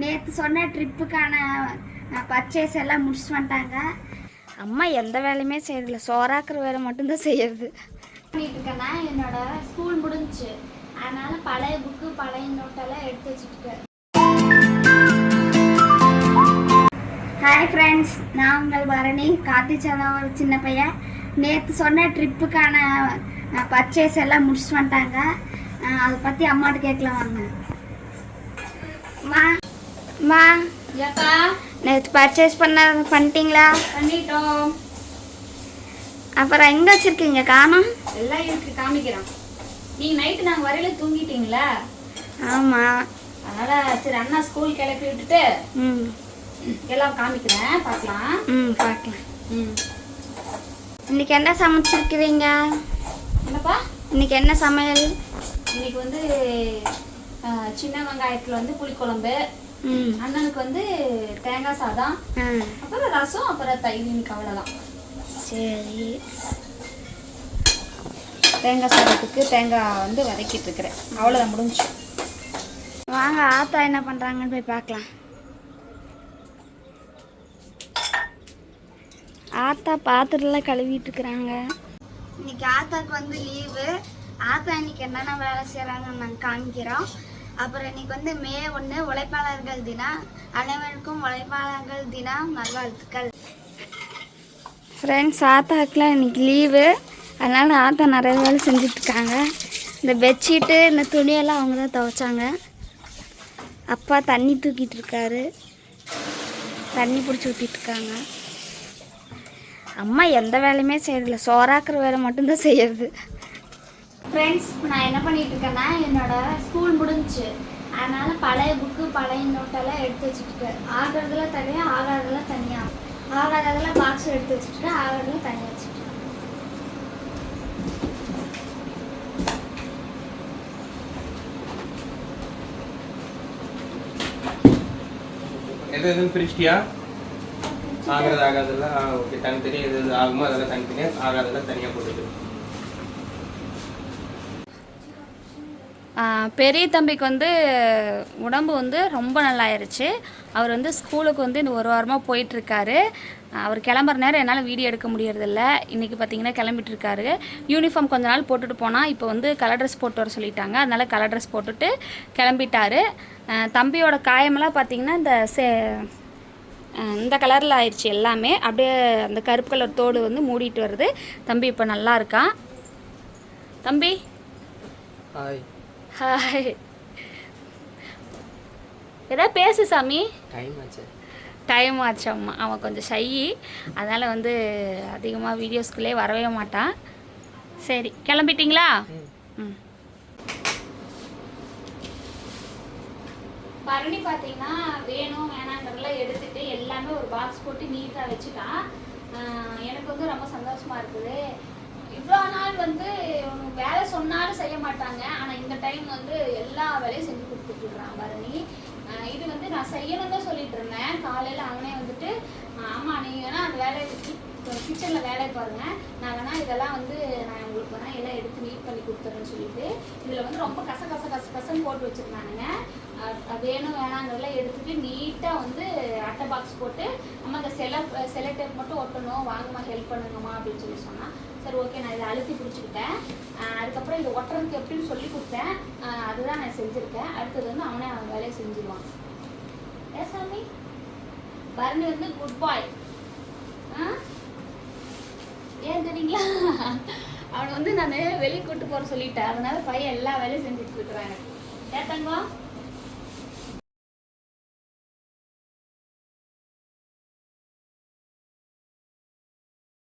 நேற்று சொன்ன ட்ரிப்புக்கான பர்ச்சேஸ் எல்லாம் முடிச்சுட்டு வந்துட்டாங்க. அம்மா எந்த வேலையுமே செய்யறதில்ல. சோறாக்குற வேலை மட்டும்தான் செய்யறது. பண்ணிட்டு இருக்கேன்னா என்னோட ஸ்கூல் முடிஞ்சுச்சு. அதனால பழைய புக்கு பழைய நோட்டெல்லாம் எடுத்து வச்சுட்டு ஹாய் ஃப்ரெண்ட்ஸ் நான் உங்கள் பரணி கார்த்திச்செல்லாம் ஒரு சின்ன பையன். நேற்று சொன்ன ட்ரிப்புக்கான பர்ச்சேஸ் எல்லாம் முடிச்சுட்டு வந்துட்டாங்க. அதை பற்றி அம்மாட்ட கேட்கலாம் வாங்க. அம்மா அம்மா ஏக்கா. நேற்று பர்ச்சேஸ் பண்ண பண்ணிட்டீங்களா? பண்ணிட்டோம். அப்புறம் எங்கே வச்சுருக்கீங்க? காணோம்? எல்லாம் இருக்கு காமிக்கிறோம். நீங்க நைட்டு நாங்க வரையில தூங்கிட்டீங்களா? ஆமாம் அதனால சரி அண்ணா ஸ்கூல் கிளப்பி விட்டுட்டு ம். எல்லாம் காமிக்கிறேன் பார்க்கலாம். ம் பார்க்கலாம். ம். இன்னைக்கு என்ன சமைச்சிருக்கிறீங்க என்னப்பா? இன்னைக்கு என்ன சமையல்? இன்னைக்கு வந்து சின்ன வெங்காயத்துல வந்து புளிக்குழம்பு அண்ணனுக்கு வந்து தேங்காய் சாதம் அப்புறம் ரசம் அப்புறம் தயிர் இன்னைக்கு அவ்வளோதான் சரி. தேங்காய் சாதத்துக்கு தேங்காய் வந்து வதக்கிட்டு இருக்கிறேன். அவ்வளோதான் முடிஞ்சு. வாங்க ஆத்தா என்ன பண்ணுறாங்கன்னு போய் பார்க்கலாம். ஆத்தா பாத்திரம்லாம் கழுவிட்டு இருக்கிறாங்க. இன்னைக்கு ஆத்தாக்கு வந்து லீவு ஆத்தா இன்னைக்கு என்னென்ன வேலை செய்கிறாங்கன்னு நாங்கள் காமிக்கிறோம். அப்புறம் இன்னைக்கு வந்து மே ஒன்று உழைப்பாளர்கள் தினம் அனைவருக்கும் உழைப்பாளர்கள் தினம் நல்வாழ்த்துக்கள். ஃப்ரெண்ட்ஸ் ஆத்தாக்கெலாம் இன்னைக்கு லீவு அதனால் ஆத்தா நிறைய வேலை செஞ்சிட்ருக்காங்க. இந்த பெட்ஷீட்டு இந்த துணியெல்லாம் அவங்க தான் துவைச்சாங்க. அப்பா தண்ணி தூக்கிட்டு இருக்காரு. தண்ணி பிடிச்சி ஊற்றிட்டுருக்காங்க அம்மா எந்த வேலையுமே செய்யறதில்ல சோறாக்குற வேலை மட்டும்தான் செய்யறது. ஃப்ரெண்ட்ஸ் நான் என்ன பண்ணிட்டு இருக்கேன்னா என்னோட ஸ்கூல் முடிஞ்சுச்சு. அதனால பழைய புக்கு பழைய நோட்டெல்லாம் எடுத்து வச்சுட்டு ஆகிறதுல தனியாக ஆகாததுல தனியாக ஆகாததெல்லாம் பாக்ஸ் எடுத்து வச்சுட்டு ஆகிறதுல தனியாக வச்சுட்டு எது எதுவும் பிரிச்சிட்டியா? ஆகிறது ஆகாதெல்லாம் ஓகே. தனித்தனியாக எது எது ஆகுமோ அதெல்லாம் தனித்தனியாக ஆகாதெல்லாம் தனியாக போட்டுட்டு பெரிய தம்பிக்கு வந்து உடம்பு வந்து ரொம்ப நல்லாயிருச்சு. அவர் வந்து ஸ்கூலுக்கு வந்து இந்த ஒரு வாரமாக போயிட்டுருக்காரு. அவர் கிளம்புற நேரம் என்னால் வீடியோ எடுக்க முடியறதில்ல. இன்றைக்கி பார்த்தீங்கன்னா கிளம்பிட்டு இருக்காரு யூனிஃபார்ம் கொஞ்ச நாள் போட்டுட்டு போனால் இப்போ வந்து கலர் ட்ரெஸ் போட்டு வர சொல்லிட்டாங்க. அதனால் கலர் ட்ரெஸ் போட்டுட்டு கிளம்பிட்டாரு. தம்பியோட காயமெல்லாம் பார்த்தீங்கன்னா இந்த சே இந்த கலரில் ஆயிடுச்சு எல்லாமே. அப்படியே அந்த கருப்பு கலர் தோடு வந்து மூடிட்டு வருது. தம்பி இப்போ நல்லா இருக்கான் தம்பி? ஹாய் ஹாய் ஏதாவது பேசு சாமி. டைம் ஆச்சு. டைம் ஆச்சு அம்மா. அவன் கொஞ்சம் ஷை அதனால் வந்து அதிகமாக வீடியோஸ்குள்ளே வரவே மாட்டான். சரி கிளம்பிட்டீங்களா? ம். பரணி பார்த்தீங்கன்னா வேணும் வேணாங்கிறதெல்லாம் எடுத்துட்டு எல்லாமே ஒரு பாக்ஸ் போட்டு நீட்டாக வச்சுட்டா ஆஹ் எனக்கு வந்து ரொம்ப சந்தோஷமா இருக்குது. இவ்வளோ நாள் வந்து வேலை சொன்னாலும் செய்ய மாட்டாங்க. டைம் வந்து எல்லா வேலையும் செஞ்சு கொடுத்துட்ருக்குறான் பரணி இது வந்து நான் செய்யணும்னு தான் சொல்லிட்டு இருந்தேன். காலையில் அவனே வந்துட்டு ஆமா நீங்கள் வேணா அந்த வேலையை கிச்சனில் வேலை பாருங்க. நான் வேணா இதெல்லாம் வந்து நான் உங்களுக்கு வேணா எல்லாம் எடுத்து நீட் பண்ணி கொடுத்துறேன்னு சொல்லிட்டு இதில் வந்து ரொம்ப கச கச கச கசன்னு போட்டு வச்சுருந்தானுங்க. வேணும் வேணாங்கிறதெல்லாம் எடுத்துட்டு நீட்டாக வந்து அட்டை பாக்ஸ் போட்டு நம்ம அந்த செல செலக்டர் மட்டும் ஒட்டணும் வாங்கம்மா ஹெல்ப் பண்ணுங்கம்மா அப்படின்னு சொல்லி சொன்னான். சரி ஓகே நான் இதை அழுத்தி பிடிச்சிக்கிட்டேன். அதுக்கப்புறம் இதை ஒட்டுறதுக்கு எப்படின்னு சொல்லி கொடுத்தேன். அதுதான் நான் செஞ்சுருக்கேன். அடுத்தது வந்து அவனே அவன் வேலையை செஞ்சுருவான். ஏ சாமி? பரணி வந்து குட் பாய் ஆ ஏன் அவனை வந்து நான் வெளியே கூட்டு போற சொல்லிட்டேன். அதனால பையன் எல்லா வேலையும் செஞ்சுட்டு இருக்கிறாங்க ஏன் தங்கம்